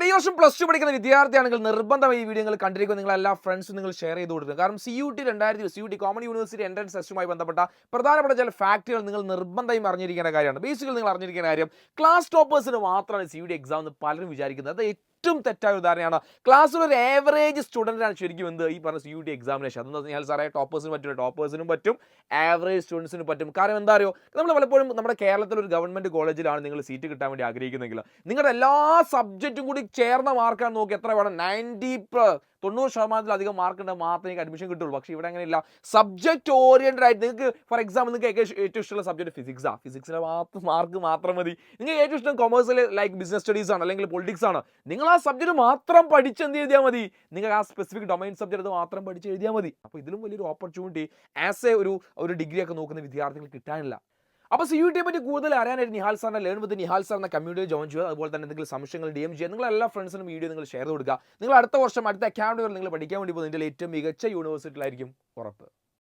എടാ ഈ വർഷം പ്ലസ് ടു പഠിക്കുന്ന വിദ്യാർത്ഥിയാണെങ്കിൽ നിർബന്ധമായി ഈ വീഡിയോ നിങ്ങൾ കണ്ടിരിക്കുക നിങ്ങൾ എല്ലാ ഫ്രണ്ട്സും നിങ്ങൾ ഷെയർ ചെയ്ത് കൊടുക്കുക കാരണം സി യു ടി രണ്ടായിരത്തി C U T common university entrance ടെസ്റ്റുമായി ബന്ധപ്പെട്ട പ്രധാനപ്പെട്ട ചില ഫാക്ടുകൾ നിങ്ങൾ നിർബന്ധമായും അറിഞ്ഞിരിക്കേണ്ട കാര്യമാണ്. ബേസിക്കൽ നിങ്ങൾ അറിഞ്ഞിരിക്കേണ്ട കാര്യം ക്ലാസ് ടോപ്പേഴ്സിന് മാത്രമാണ് സി യു ടി എക്സാം എന്ന് പലരും വിചാരിക്കുന്നത്. അത് ഏറ്റവും തെറ്റായ ഉദാഹരണമാണ് ക്ലാസ്സിൽ ഒരു ആവറേജ് സ്റ്റുഡന്റാണ് ശരിക്കും എന്ത്? ഈ പറഞ്ഞ സി യു ടി എക്സാമിനേഷൻ അതെന്ന് പറഞ്ഞാൽ സാറേ ടോപ്പേഴ്സിന് പറ്റും ടോപ്പേഴ്സിനും പറ്റും ആവറേജ് സ്റ്റുഡൻസിനും പറ്റും. കാരണം എന്താ അറിയോ? നമ്മൾ പലപ്പോഴും നമ്മുടെ കേരളത്തിൽ ഒരു ഗവൺമെന്റ് കോളേജിലാണ് നിങ്ങൾ സീറ്റ് കിട്ടാൻ വേണ്ടി ആഗ്രഹിക്കുന്നെങ്കിൽ നിങ്ങളുടെ എല്ലാ സബ്ജക്റ്റും കൂടി ചേർന്ന മാർക്കാണ് നോക്കി എത്ര വേണം? നയന്റി തൊണ്ണൂറ് ശതമാനത്തിലധികം മാർക്ക് ഉണ്ടെങ്കിൽ മാത്രമേ അഡ്മിഷൻ കിട്ടുള്ളൂ. പക്ഷേ ഇവിടെ അങ്ങനെയില്ല. സബ്ജക്റ്റ് ഓറിയന്റഡ് ആയിട്ട് നിങ്ങൾക്ക് ഫോർ എക്സാമ്പിൾ നിങ്ങൾക്ക് ഏറ്റവും ഇഷ്ടമുള്ള സബ്ജക്റ്റ് ഫിസിക്സാണ് ഫിസിക്സിലെ മാത്രം മാർക്ക് മാത്രം മതി. നിങ്ങൾക്ക് ഏറ്റവും ഇഷ്ടം കൊമേഴ്സിൽ ലൈക്ക് ബിസിനസ് സ്റ്റഡീസ് ആണ് അല്ലെങ്കിൽ പൊളിറ്റിക്സ് ആണ്. നിങ്ങൾ ആ സബ്ജക്റ്റ് മാത്രം പഠിച്ച് എന്ത് ചെയ്താൽ മതി. നിങ്ങൾ ആ സ്പെസിഫിക് ഡൊമൈൻ സബ്ജക്റ്റ് മാത്രം പഠിച്ച് എഴുതിയാൽ മതി. അപ്പോൾ ഇതിലും വലിയൊരു ഓപ്പർച്യൂണിറ്റി ആസ് എ ഒരു ഒരു ഡിഗ്രി ഒക്കെ നോക്കുന്ന വിദ്യാർത്ഥികൾ കിട്ടാനില്ല. അപ്പോൾ സി യു ടിയെ പറ്റി കൂടുതൽ അറിയാനായിട്ട് നിഹാൽ സാറിനെ learn with Nihal sir community join ചെയ്യുക. അതുപോലെ തന്നെ എന്തെങ്കിലും സംശയങ്ങൾ ഡി എം ചെയ്യുക. നിങ്ങൾ എല്ലാ ഫ്രണ്ട്സിനും വീഡിയോ നിങ്ങൾ ഷെയർ കൊടുക്കുക. നിങ്ങൾ അടുത്ത വർഷം അടുത്ത അക്കാഡമികൾ നിങ്ങൾ പഠിക്കാൻ വേണ്ടി പോകുന്നതിന്റെ ഏറ്റവും മികച്ച യൂണിവേഴ്സിറ്റിയിലായിരിക്കും ഉറപ്പ്.